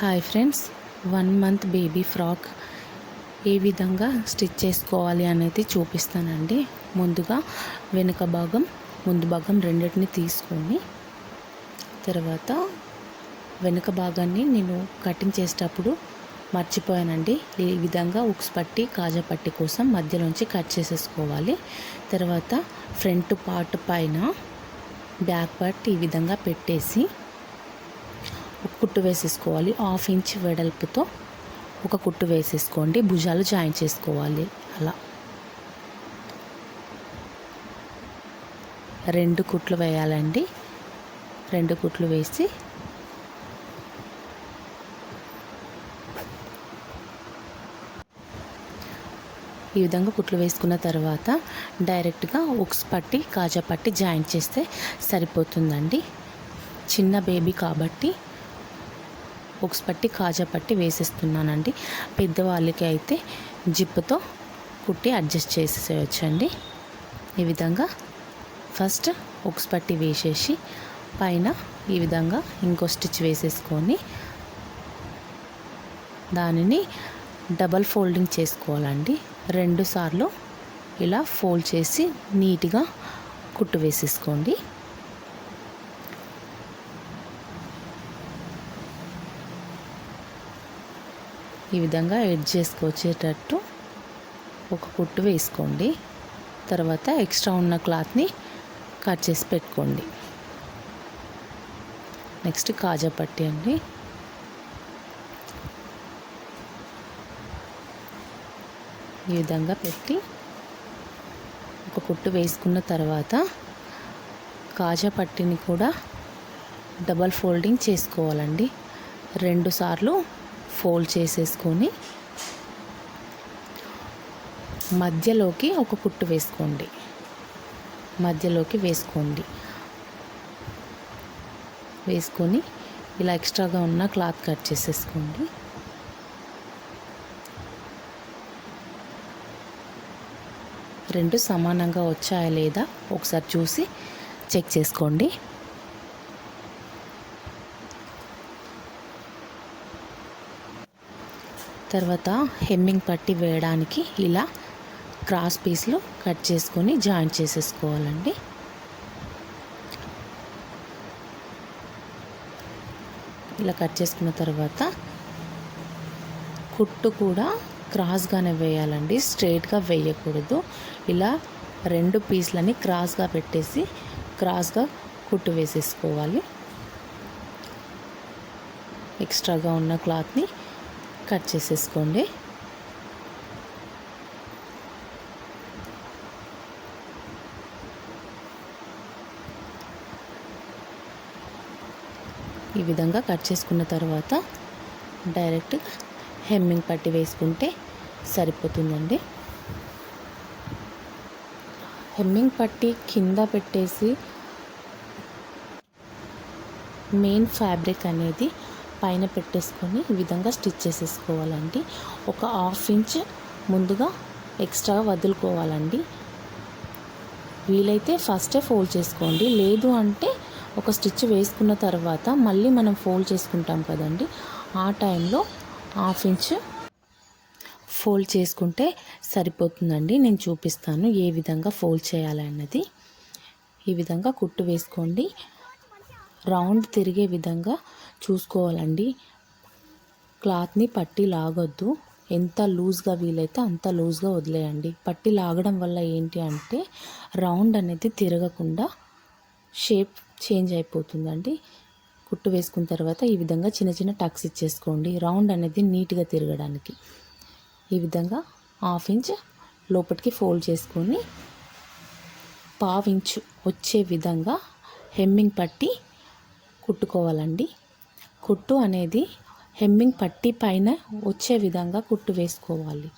Hi friends one month baby frock ఏ విధంగా stitch చేసుకోవాలి అనేది చూపిస్తానండి. ముందుగా వెనుక భాగం ముందు భాగం రెండింటిని తీసుకొని తర్వాత వెనుక భాగాన్ని నేను కటింగ్ చేసేటప్పుడు మర్చిపోయానండి. ఈ విధంగా ఉక్స్ పట్టి కాజా పట్టి కోసం మధ్యలోంచి కట్ చేసేసుకోవాలి. తర్వాత ఫ్రంట్ పార్ట్ పైన బ్యాక్ పార్ట్ ఈ విధంగా పెట్టేసి ఒక కుట్టు వేసేసుకోవాలి. హాఫ్ ఇంచ్ వెడల్పుతో ఒక కుట్టు వేసేసుకోండి. భుజాలు జాయిన్ చేసుకోవాలి. అలా. రెండు కుట్లు వేయాలండి. రెండు కుట్లు వేసి ఈ విధంగా కుట్లు వేసుకున్న తర్వాత డైరెక్ట్గా ఉక్స్ పట్టి కాజా పట్టి జాయింట్ చేస్తే సరిపోతుందండి. చిన్న బేబీ కాబట్టి హుక్స్ పట్టి కాజా పట్టి వేసేస్తున్నానండి. పెద్దవాళ్ళకి అయితే జిప్పుతో కుట్టి అడ్జస్ట్ చేసేయచ్చండి. ఈ విధంగా ఫస్ట్ ఉక్స్ పట్టి వేసేసి పైన ఈ విధంగా ఇంకో స్టిచ్ వేసేసుకొని దానిని డబల్ ఫోల్డింగ్ చేసుకోవాలండి. రెండు సార్లు ఇలా ఫోల్డ్ చేసి నీట్గా కుట్టు వేసేసుకోండి. ఈ విధంగా ఎడ్ చేసుకొచ్చేటట్టు ఒక కుట్టు వేసుకోండి. తర్వాత ఎక్స్ట్రా ఉన్న క్లాత్ని కట్ చేసి పెట్టుకోండి. నెక్స్ట్ కాజా పట్టి అండి. ఈ విధంగా పెట్టి ఒక కుట్టు వేసుకున్న తర్వాత కాజా పట్టిని కూడా డబల్ ఫోల్డింగ్ చేసుకోవాలండి. రెండు సార్లు ఫోల్డ్ చేసేసుకొని మధ్యలోకి ఒక కుట్టు వేసుకోండి. మధ్యలోకి వేసుకోండి. వేసుకొని ఇలా ఎక్స్ట్రాగా ఉన్న క్లాత్ కట్ చేసేసుకోండి. రెండు సమానంగా వచ్చాయా లేదా ఒకసారి చూసి చెక్ చేసుకోండి. తర్వాత హెమ్మింగ్ పట్టి వేయడానికి ఇలా క్రాస్ పీస్లు కట్ చేసుకొని జాయింట్ చేసేసుకోవాలండి. ఇలా కట్ చేసుకున్న తర్వాత కుట్టు కూడా క్రాస్గానే వేయాలండి. స్ట్రైట్గా వేయకూడదు. ఇలా రెండు పీస్లని క్రాస్గా పెట్టేసి క్రాస్గా కుట్టు వేసేసుకోవాలి. ఎక్స్ట్రాగా ఉన్న క్లాత్ని కట్ చేసేసుకోండి. ఈ విధంగా కట్ చేసుకున్న తర్వాత డైరెక్ట్ హెమ్మింగ్ పట్టి వేసుకుంటే సరిపోతుందండి. హెమ్మింగ్ పట్టి కింద పెట్టేసి మెయిన్ ఫ్యాబ్రిక్ అనేది పైన పెట్టేసుకొని ఈ విధంగా స్టిచ్ చేసేసుకోవాలండి. ఒక హాఫ్ ఇంచ్ ముందుగా ఎక్స్ట్రా వదులుకోవాలండి. వీలైతే ఫస్టే ఫోల్డ్ చేసుకోండి. లేదు అంటే ఒక స్టిచ్ వేసుకున్న తర్వాత మళ్ళీ మనం ఫోల్డ్ చేసుకుంటాం కదండి. ఆ టైంలో హాఫ్ ఇంచ్ ఫోల్డ్ చేసుకుంటే సరిపోతుందండి. నేను చూపిస్తాను ఏ విధంగా ఫోల్డ్ చేయాలన్నది. ఈ విధంగా కుట్టు వేసుకోండి. రౌండ్ తిరిగే విధంగా చూసుకోవాలండి. క్లాత్ని పట్టి లాగొద్దు. ఎంత లూజ్గా వీలైతే అంత లూజ్గా వదిలేయండి. పట్టి లాగడం వల్ల ఏంటి అంటే రౌండ్ అనేది తిరగకుండా షేప్ చేంజ్ అయిపోతుందండి. కుట్టు వేసుకున్న తర్వాత ఈ విధంగా చిన్న చిన్న టక్స్ ఇచ్చేసుకోండి. రౌండ్ అనేది నీట్గా తిరగడానికి. ఈ విధంగా హాఫ్ ఇంచ్ లోపలికి ఫోల్డ్ చేసుకొని పావు వచ్చే విధంగా హెమ్మింగ్ పట్టి కుట్టుకోవాలండి. కుట్టు అనేది హెమ్మింగ్ పట్టి పైన వచ్చే విధంగా కుట్టు వేసుకోవాలి.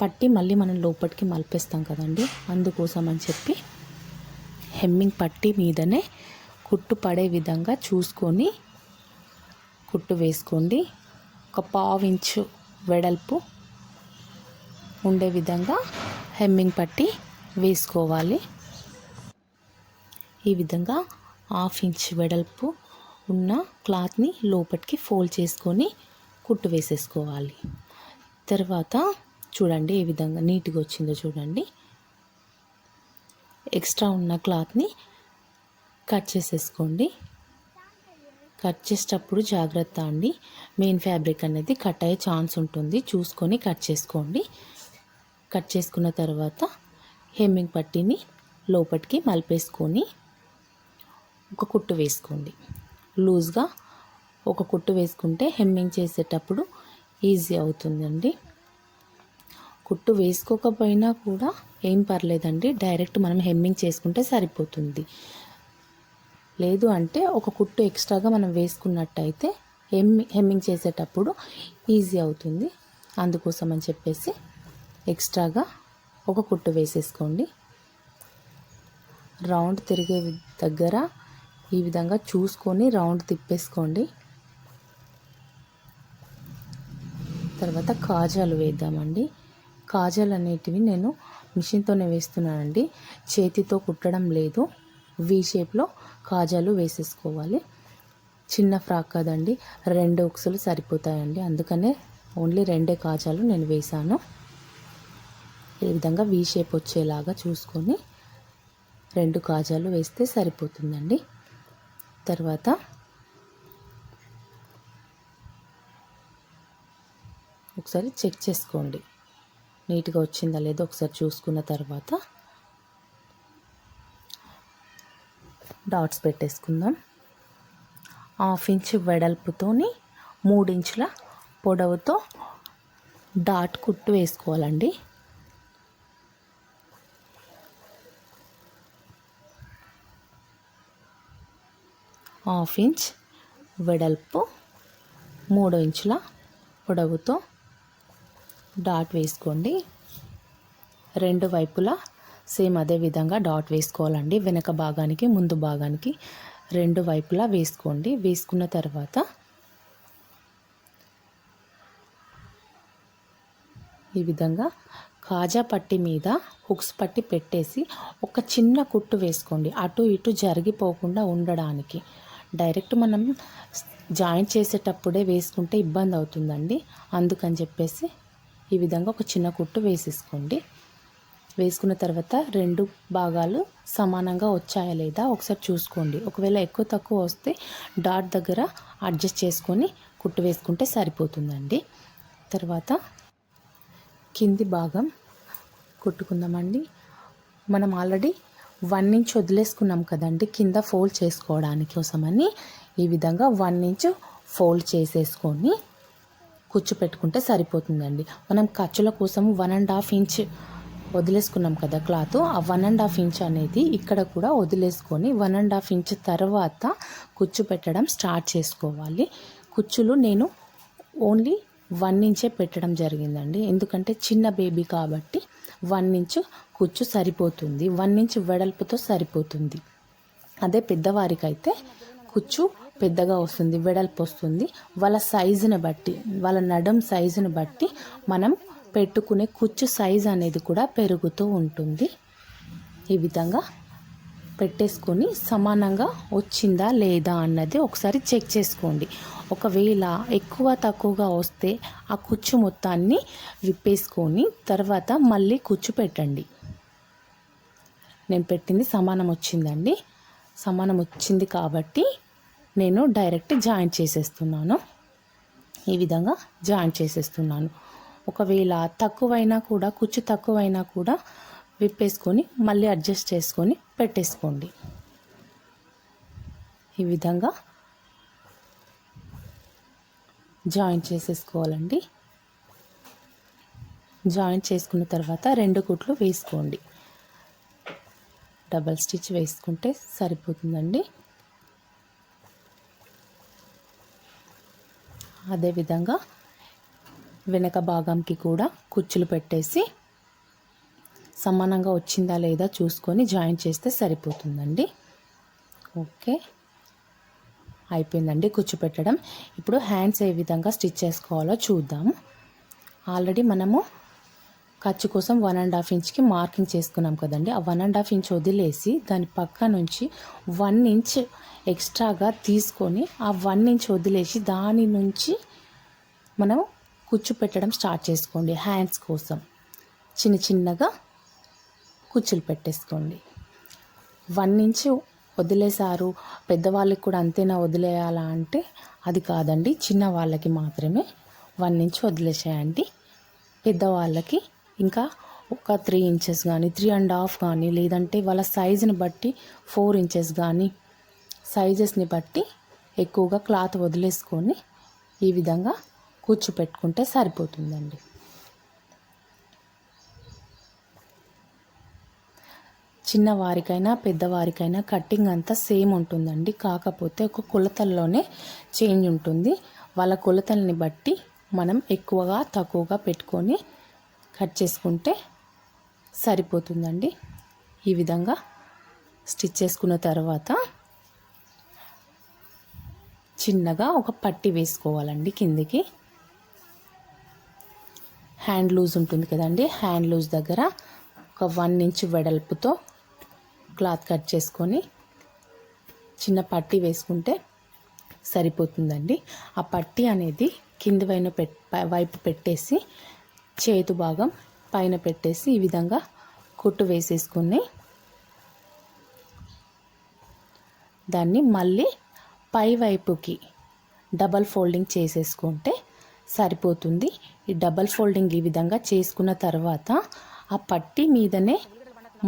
పట్టి మళ్ళీ మనం లోపలికి మలిపేస్తాం కదండి. అందుకోసం అని చెప్పి హెమ్మింగ్ పట్టి మీదనే కుట్టు పడే విధంగా చూసుకొని కుట్టు వేసుకోండి. ఒక పావు ఇంచు వెడల్పు ఉండే విధంగా హెమ్మింగ్ పట్టి వేసుకోవాలి. ఈ విధంగా హాఫ్ ఇంచ్ వెడల్పు ఉన్న క్లాత్ని లోపలికి ఫోల్డ్ చేసుకొని కుట్టు వేసేసుకోవాలి. తర్వాత చూడండి ఏ విధంగా నీట్గా వచ్చిందో చూడండి. ఎక్స్ట్రా ఉన్న క్లాత్ని కట్ చేసేసుకోండి. కట్ చేసేటప్పుడు జాగ్రత్త అండి. మెయిన్ ఫ్యాబ్రిక్ అనేది కట్ అయ్యే ఛాన్స్ ఉంటుంది. చూసుకొని కట్ చేసుకోండి. కట్ చేసుకున్న తర్వాత హెమ్మింగ్ పట్టీని లోపలికి మలిపేసుకొని ఒక కుట్టు వేసుకోండి. లూజ్గా ఒక కుట్టు వేసుకుంటే హెమ్మింగ్ చేసేటప్పుడు ఈజీ అవుతుందండి. కుట్టు వేసుకోకపోయినా కూడా ఏం పర్లేదండి. డైరెక్ట్ మనం హెమ్మింగ్ చేసుకుంటే సరిపోతుంది. లేదు అంటే ఒక కుట్టు ఎక్స్ట్రాగా మనం వేసుకున్నట్టయితే హెమ్మి హెమ్మింగ్ చేసేటప్పుడు ఈజీ అవుతుంది. అందుకోసం అని చెప్పేసి ఎక్స్ట్రాగా ఒక కుట్టు వేసేసుకోండి. రౌండ్ తిరిగే దగ్గర ఈ విధంగా చూసుకొని రౌండ్ తిప్పేసుకోండి. తర్వాత కాజాలు వేద్దామండి. కాజాలు అనేటివి నేను మిషన్తోనే వేస్తున్నానండి. చేతితో కుట్టడం లేదు. వి షేప్లో కాజాలు వేసేసుకోవాలి. చిన్న ఫ్రాక్ కదండి. రెండు ఉక్సులు సరిపోతాయండి. అందుకనే ఓన్లీ రెండే కాజాలు నేను వేశాను. ఈ విధంగా వి షేప్ వచ్చేలాగా చూసుకొని రెండు కాజాలు వేస్తే సరిపోతుందండి. తర్వాత ఒకసారి చెక్ చేసుకోండి. నీట్గా వచ్చిందా లేదో ఒకసారి చూసుకున్న తర్వాత డాట్స్ పెట్టేసుకుందాం. హాఫ్ ఇంచ్ వెడల్పుతోని మూడించుల పొడవుతో డాట్ కుట్టు వేసుకోవాలండి. హాఫ్ ఇంచ్ వెడల్పు మూడు ఇంచుల పొడవుతో డాట్ వేసుకోండి. రెండు వైపులా సేమ్ అదే విధంగా డాట్ వేసుకోవాలండి. వెనక భాగానికి ముందు భాగానికి రెండు వైపులా వేసుకోండి. వేసుకున్న తర్వాత ఈ విధంగా కాజా పట్టి మీద హుక్స్ పట్టి పెట్టేసి ఒక చిన్న కుట్టు వేసుకోండి. అటు ఇటు జరిగిపోకుండా ఉండడానికి. డైరెక్ట్ మనం జాయింట్ చేసేటప్పుడే వేసుకుంటే ఇబ్బంది అవుతుందండి. అందుకని చెప్పేసి ఈ విధంగా ఒక చిన్న కుట్టు వేసేసుకోండి. వేసుకున్న తర్వాత రెండు భాగాలు సమానంగా వచ్చాయా లేదా ఒకసారి చూసుకోండి. ఒకవేళ ఎక్కువ తక్కువ వస్తే డాట్ దగ్గర అడ్జస్ట్ చేసుకొని కుట్టు వేసుకుంటే సరిపోతుందండి. తర్వాత కింది భాగం కుట్టుకుందామండి. మనం ఆల్రెడీ వన్ ఇంచ్ వదిలేసుకున్నాం కదండి కింద ఫోల్డ్ చేసుకోవడానికి కోసమని ఈ విధంగా వన్ ఇంచ్ ఫోల్డ్ చేసేసుకొని కుచ్చు పెట్టుకుంటే సరిపోతుందండి. మనం ఖర్చుల కోసం వన్ అండ్ హాఫ్ ఇంచ్ వదిలేసుకున్నాం కదా క్లాత్ ఆ వన్ అండ్ హాఫ్ ఇంచ్ అనేది ఇక్కడ కూడా వదిలేసుకొని వన్ అండ్ హాఫ్ ఇంచ్ తర్వాత కుచ్చు పెట్టడం స్టార్ట్ చేసుకోవాలి. కుచ్చులు నేను ఓన్లీ వన్ ఇంచే పెట్టడం జరిగిందండి. ఎందుకంటే చిన్న బేబీ కాబట్టి వన్ ఇంచ్ కుచ్చు సరిపోతుంది. వన్ ఇంచ్ వెడల్పుతో సరిపోతుంది. అదే పెద్దవారికైతే కుచ్చు పెద్దగా వస్తుంది వెడల్పు వస్తుంది. వాళ్ళ సైజుని బట్టి వాళ్ళ నడం సైజుని బట్టి మనం పెట్టుకునే కుచ్చు సైజ్ అనేది కూడా పెరుగుతూ ఉంటుంది. ఈ విధంగా పెట్టేసుకొని సమానంగా వచ్చిందా లేదా అన్నది ఒకసారి చెక్ చేసుకోండి. ఒకవేళ ఎక్కువ తక్కువగా వస్తే ఆ కుచ్చు మొత్తాన్ని విప్పేసుకొని తర్వాత మళ్ళీ కుచ్చు పెట్టండి. నేను పెట్టింది సమానం వచ్చిందండి. సమానం వచ్చింది కాబట్టి నేను డైరెక్ట్ జాయిన్ చేసేస్తున్నాను. ఈ విధంగా జాయిన్ చేసేస్తున్నాను. ఒకవేళ తక్కువైనా కూడా కుచ్చు తక్కువైనా కూడా విప్పేసుకొని మళ్ళీ అడ్జస్ట్ చేసుకొని పెట్టేసుకోండి. ఈ విధంగా జాయిన్ చేసేసుకోవాలండి. జాయిన్ చేసుకున్న తర్వాత రెండు కుట్లు వేసుకోండి. డబల్ స్టిచ్ వేసుకుంటే సరిపోతుందండి. అదేవిధంగా వెనక భాగంకి కూడా కుచ్చులు పెట్టేసి సమానంగా వచ్చిందా లేదా చూసుకొని జాయిన్ చేస్తే సరిపోతుందండి. ఓకే. అయిపోయిందండి కూర్చోపెట్టడం. ఇప్పుడు హ్యాండ్స్ ఏ విధంగా స్టిచ్ చేసుకోవాలో చూద్దాము. ఆల్రెడీ మనము ఖర్చు కోసం వన్ అండ్ హాఫ్ ఇంచ్కి మార్కింగ్ చేసుకున్నాం కదండి. ఆ వన్ అండ్ హాఫ్ ఇంచ్ వదిలేసి దాని పక్క నుంచి వన్ ఇంచ్ ఎక్స్ట్రాగా తీసుకొని ఆ వన్ ఇంచ్ వదిలేసి దాని నుంచి మనం కుచ్చు పెట్టడం స్టార్ట్ చేసుకోండి హ్యాండ్స్ కోసం. చిన్న చిన్నగా కుచ్చులు పెట్టేసుకోండి. వన్ ఇంచ్ వదిలేశారు. పెద్దవాళ్ళకి కూడా అంతేనా వదిలేయాలా అంటే అది కాదండి. చిన్న వాళ్ళకి మాత్రమే వన్ ఇంచ్ వదిలేసేయండి. పెద్దవాళ్ళకి ఇంకా ఒక త్రీ ఇంచెస్ కానీ త్రీ అండ్ హాఫ్ కానీ లేదంటే వాళ్ళ సైజుని బట్టి ఫోర్ ఇంచెస్ కానీ సైజెస్ని బట్టి ఎక్కువగా క్లాత్ వదిలేసుకొని ఈ విధంగా కూర్చోపెట్టుకుంటే సరిపోతుందండి. చిన్నవారికైనా పెద్దవారికైనా కట్టింగ్ అంతా సేమ్ ఉంటుందండి. కాకపోతే ఒక కొలతల్లోనే చేంజ్ ఉంటుంది. వాళ్ళ కొలతల్ని బట్టి మనం ఎక్కువగా తక్కువగా పెట్టుకొని కట్ చేసుకుంటే సరిపోతుందండి. ఈ విధంగా స్టిచ్ చేసుకున్న తర్వాత చిన్నగా ఒక పట్టి వేసుకోవాలండి కిందికి. హ్యాండ్ లూజ్ ఉంటుంది కదండి. హ్యాండ్ లూజ్ దగ్గర ఒక వన్ ఇంచ్ వెడల్పుతో క్లాత్ కట్ చేసుకొని చిన్న పట్టీ వేసుకుంటే సరిపోతుందండి. ఆ పట్టీ అనేది కింది వైన పెట్ వైపు పెట్టేసి చేతు భాగం పైన పెట్టేసి ఈ విధంగా కుట్టు వేసేసుకుని దాన్ని మళ్ళీ పై వైపుకి డబల్ ఫోల్డింగ్ చేసేసుకుంటే సరిపోతుంది. ఈ డబల్ ఫోల్డింగ్ ఈ విధంగా చేసుకున్న తర్వాత ఆ పట్టి మీదనే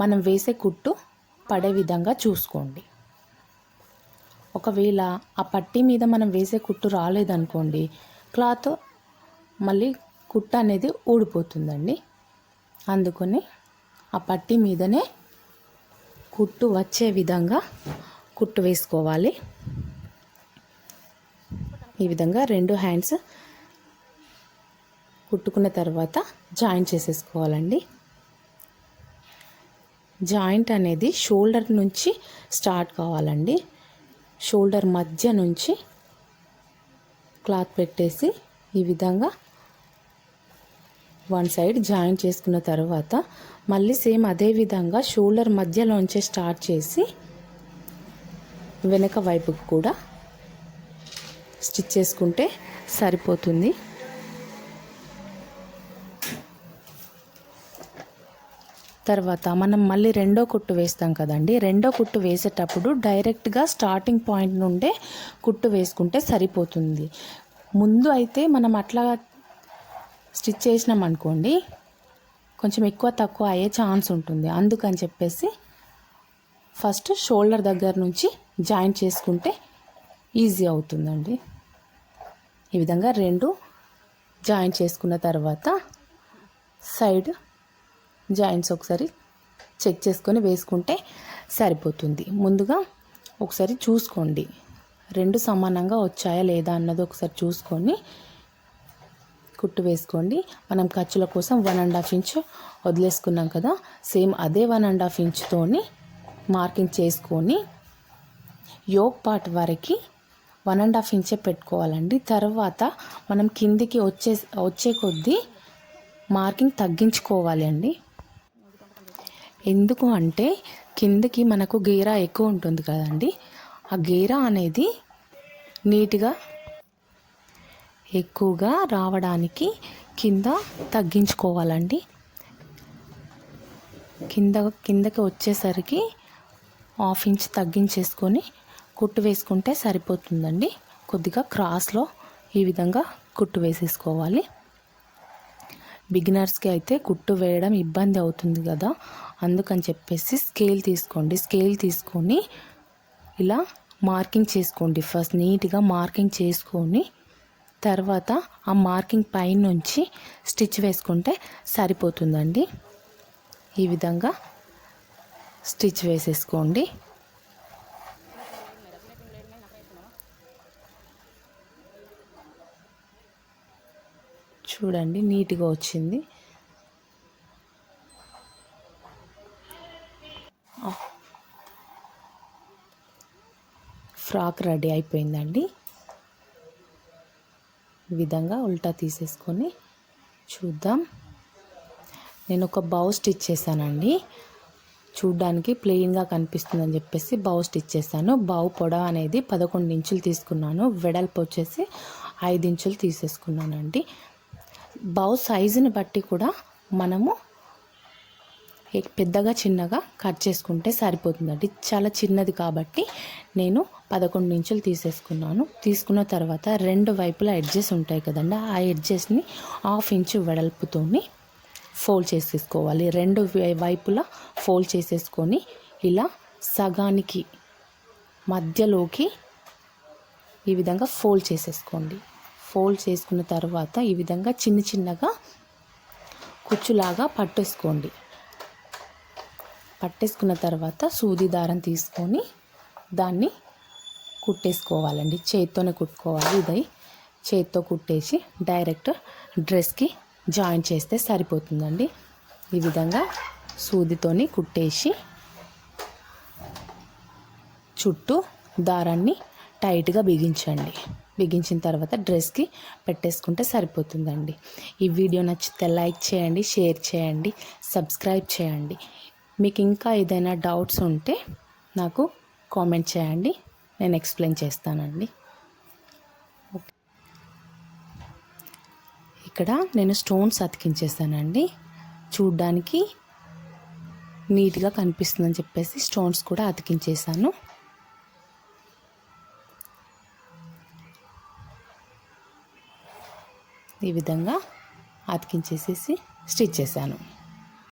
మనం వేసే కుట్టు పడే విధంగా చూసుకోండి. ఒకవేళ ఆ పట్టీ మీద మనం వేసే కుట్టు రాలేదనుకోండి క్లాత్ మళ్ళీ కుట్ట అనేది ఊడిపోతుందండి. అందుకని ఆ పట్టీ మీదనే కుట్టు వచ్చే విధంగా కుట్టు వేసుకోవాలి. ఈ విధంగా రెండు హ్యాండ్స్ కుట్టుకున్న తర్వాత జాయిన్ చేసేసుకోవాలండి. జాయింట్ అనేది షోల్డర్ నుంచి స్టార్ట్ కావాలండి. షోల్డర్ మధ్య నుంచి క్లాత్ పెట్టేసి ఈ విధంగా వన్ సైడ్ జాయిన్ చేసుకున్న తర్వాత మళ్ళీ సేమ్ అదే విధంగా షోల్డర్ మధ్యలోంచే స్టార్ట్ చేసి వెనక వైపుకు కూడా స్టిచ్ చేసుకుంటే సరిపోతుంది. తర్వాత మనం మళ్ళీ రెండో కుట్టు వేస్తాం కదండి. రెండో కుట్టు వేసేటప్పుడు డైరెక్ట్గా స్టార్టింగ్ పాయింట్ నుండే కుట్టు వేసుకుంటే సరిపోతుంది. ముందు అయితే మనం అట్లా స్టిచ్ చేసినాం అనుకోండి కొంచెం ఎక్కువ తక్కువ అయ్యే ఛాన్స్ ఉంటుంది. అందుకని చెప్పేసి ఫస్ట్ షోల్డర్ దగ్గర నుంచి జాయింట్ చేసుకుంటే ఈజీ అవుతుందండి. ఈ విధంగా రెండు జాయింట్ చేసుకున్న తర్వాత సైడ్ జాయింట్స్ ఒకసారి చెక్ చేసుకొని వేసుకుంటే సరిపోతుంది. ముందుగా ఒకసారి చూసుకోండి. రెండు సమానంగా వచ్చాయా లేదా అన్నది ఒకసారి చూసుకొని కుట్టు వేసుకోండి. మనం ఖర్చుల కోసం వన్ అండ్ హాఫ్ ఇంచ్ వదిలేసుకున్నాం కదా సేమ్ అదే వన్ అండ్ హాఫ్ ఇంచ్తోని మార్కింగ్ చేసుకొని యోగ్ పార్ట్ వరకు వన్ అండ్ హాఫ్ ఇంచే పెట్టుకోవాలండి. తర్వాత మనం కిందికి వచ్చే వచ్చే కొద్దీ మార్కింగ్ తగ్గించుకోవాలి అండి ఎందుకు అంటే కిందకి మనకు గీరా ఎక్కువ ఉంటుంది కదండి. ఆ గీరా అనేది నీట్గా ఎక్కువగా రావడానికి కింద తగ్గించుకోవాలండి. కింద కిందకి వచ్చేసరికి హాఫ్ ఇంచ్ తగ్గించేసుకొని కుట్టు వేసుకుంటే సరిపోతుందండి. కొద్దిగా క్రాస్లో ఈ విధంగా కుట్టు వేసేసుకోవాలి. బిగినర్స్కి అయితే కుట్టు వేయడం ఇబ్బంది అవుతుంది కదా. అందుకని చెప్పేసి స్కేల్ తీసుకోండి. స్కేల్ తీసుకొని ఇలా మార్కింగ్ చేసుకోండి. ఫస్ట్ నీట్గా మార్కింగ్ చేసుకొని తర్వాత ఆ మార్కింగ్ పైన నుంచి స్టిచ్ వేసుకుంటే సరిపోతుందండి. ఈ విధంగా స్టిచ్ వేసేసుకోండి. చూడండి నీట్గా వచ్చింది. ఫ్రాక్ రెడీ అయిపోయిందండి. ఈ విధంగా ఉల్టా తీసేసుకొని చూద్దాం. నేను ఒక బౌ స్టిచ్ చేశానండి. చూడ్డానికి ప్లెయిన్గా కనిపిస్తుందని చెప్పేసి బౌ స్టిచ్ చేశాను. బౌ పొడవ అనేది పదకొండు ఇంచులు తీసుకున్నాను. వెడల్పు వచ్చేసి ఐదు ఇంచులు తీసేసుకున్నానండి. బౌ సైజుని బట్టి కూడా మనము పెద్దగా చిన్నగా కట్ చేసుకుంటే సరిపోతుందండి. చాలా చిన్నది కాబట్టి నేను పదకొండు ఇంచులు తీసేసుకున్నాను. తీసుకున్న తర్వాత రెండు వైపులా ఎడ్జెస్ ఉంటాయి కదండి. ఆ ఎడ్జెస్ని హాఫ్ ఇంచు వెడల్పుతోని ఫోల్డ్ చేసేసుకోవాలి. రెండు వైపులా ఫోల్డ్ చేసేసుకొని ఇలా సగానికి మధ్యలోకి ఈ విధంగా ఫోల్డ్ చేసేసుకోండి. ఫోల్డ్ చేసుకున్న తర్వాత ఈ విధంగా చిన్న చిన్నగా కుచ్చులాగా పట్టేసుకోండి. పట్టేసుకున్న తర్వాత సూది దారం తీసుకొని దాన్ని కుట్టేసుకోవాలండి. చేత్తోనే కుట్టుకోవాలి. ఇది చేత్తో కుట్టేసి డైరెక్ట్ డ్రెస్కి జాయిన్ చేస్తే సరిపోతుందండి. ఈ విధంగా సూదితోని కుట్టేసి చుట్టూ దారాన్ని టైట్గా బిగించండి. బిగించిన తర్వాత డ్రెస్కి పెట్టేసుకుంటే సరిపోతుందండి. ఈ వీడియో నచ్చితే లైక్ చేయండి షేర్ చేయండి సబ్స్క్రైబ్ చేయండి. మీకు ఇంకా ఏదైనా డౌట్స్ ఉంటే నాకు కామెంట్ చేయండి. నేను ఎక్స్ప్లెయిన్ చేస్తానండి. ఓకే. ఇక్కడ నేను స్టోన్స్ అతికించేసానండి చూడ్డానికి నీట్గా కనిపిస్తుందని చెప్పేసి స్టోన్స్ కూడా అతికించేసాను ఈ విధంగా అతికించేసేసి స్టిచ్ చేశాను.